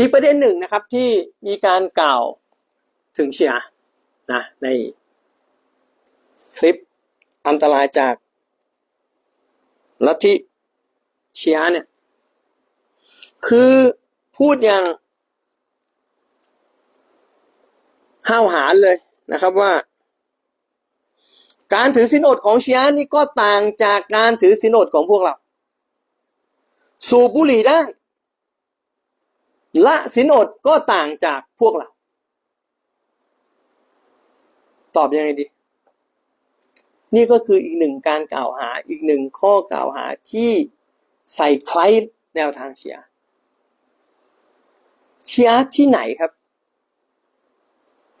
อีกประเด็นหนึ่งนะครับที่มีการกล่าวถึงเชียนะในคลิปอันตรายจากลัทธิเชียเนี่ยคือพูดอย่างห้าวหาญเลยนะครับว่า การถือศีลอดของเชียนี่ก็ต่างจากการถือศีลอดของพวกเรา สูบบุหรี่ได้ ละศีลอดก็ต่างจากพวกเรา ตอบยังไงดี นี่ก็คืออีกหนึ่งการกล่าวหาอีกหนึ่งข้อกล่าวหาที่ใส่ใคล้แนวทางเชียร์เชียร์ที่ไหนครับ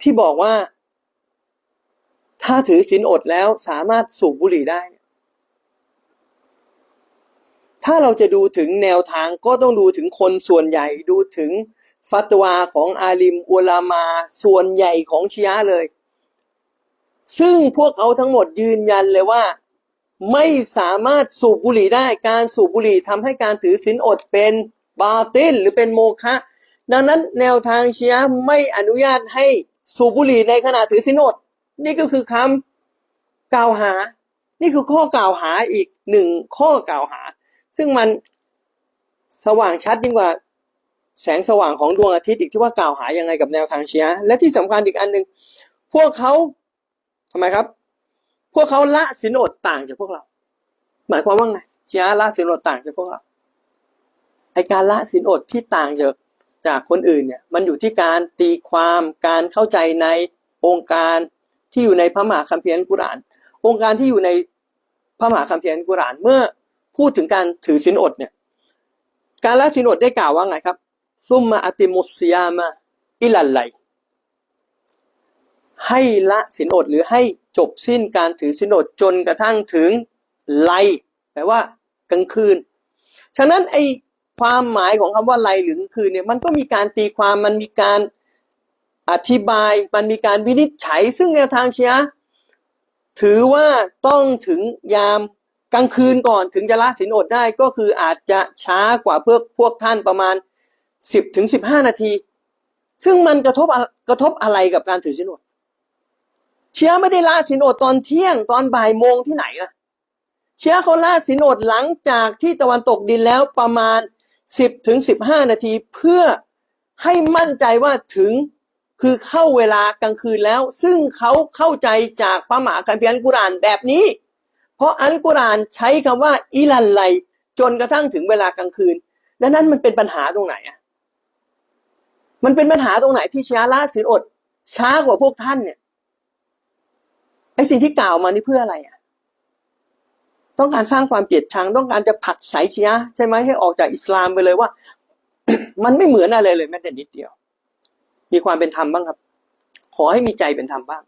ที่บอกว่า ถ้าถือศีลอดแล้วสามารถสูบบุหรี่ได้ ถ้าเราจะดูถึงแนวทางก็ต้องดูถึงคนส่วนใหญ่ดูถึงฟัตวาของอาลิมอุลามาส่วนใหญ่ของชียะเลย ซึ่งพวกเขาทั้งหมดยืนยันเลยว่า ไม่สามารถสูบบุหรี่ได้การสูบบุหรี่ทำให้การถือศีลอดเป็นบาติลหรือเป็นโมฆะดังนั้นแนวทางชียะไม่อนุญาตให้สูบบุหรี่ในขณะถือศีลอด นี่ก็คือคำกล่าวหา นี่คือข้อกล่าวหาอีกหนึ่งข้อกล่าวหา ซึ่งมันสว่างชัดยิ่งกว่าแสงสว่างของดวงอาทิตย์อีกที่ว่ากล่าวหายังไงกับแนวทางเชียร์และที่สำคัญอีกอันหนึ่งพวกเขาทำไมครับ พวกเขาละสินอดต่างจากพวกเรา หมายความว่าไงเชียร์ละสินอดต่างจากพวกเราไอการละสินอดที่ต่างจากจากคนอื่นเนี่ยมันอยู่ที่การตีความการเข้าใจในองค์การที่อยู่ในพระมหาคัมภีร์อัลกุรอาน องค์การที่อยู่ในพระมหาคัมภีร์อัลกุรอานเมื่อ พูดถึงการถือสินอดเนี่ย การละสินอดได้กล่าวว่าไงครับ ซุมมาอติมุสยามาอิลัลไลให้ละสินอดหรือให้จบสิ้นการถือสินอดจนกระทั่งถึงไลแปลว่ากลางคืน ฉะนั้นไอความหมายของคำว่าไลหรือกลางคืนเนี่ยมันก็มีการตีความมันมีการอธิบายมันมีการวินิจฉัย ซึ่งแนวทางเชียร์ถือว่าต้องถึงยาม กลางคืนก่อนถึงจะละสินอดได้ก็คืออาจจะช้ากว่าเพื่อพวกท่านประมาณสิบถึงสิบห้านาที ซึ่งมันกระทบกระทบอะไรกับการถือสินอดเชียไม่ได้ละสินอดตอนเที่ยงตอนบ่ายโมงที่ไหนนะเชียเขาละสินอดหลังจากที่ตะวันตกดินแล้วประมาณสิบถึงสิบห้านาทีเพื่อให้มั่นใจว่าถึงคือเข้าเวลากลางคืนแล้ว ซึ่งเขาเข้าใจจากพระมหาคัมภีร์อัลกุรานแบบนี้ เพราะอัลกุรอานใช้คำว่าอิลันไลจนกระทั่งถึงเวลากลางคืนดังนั้นมันเป็นปัญหาตรงไหนอะมันเป็นปัญหาตรงไหนที่ชียร์ละศีลอด ช้ากว่าพวกท่านเนี่ยไอสิ่งที่กล่าวมานี่เพื่ออะไรอะต้องการสร้างความเกลียดชัง ต้องการจะผลักไสชียะห์ใช่ไหมให้ออกจากอิสลามไปเลยว่า มันไม่เหมือนอะไรเลยแม้แต่นิดเดียว มีความเป็นธรรมบ้างครับ ขอให้มีใจเป็นธรรมบ้าง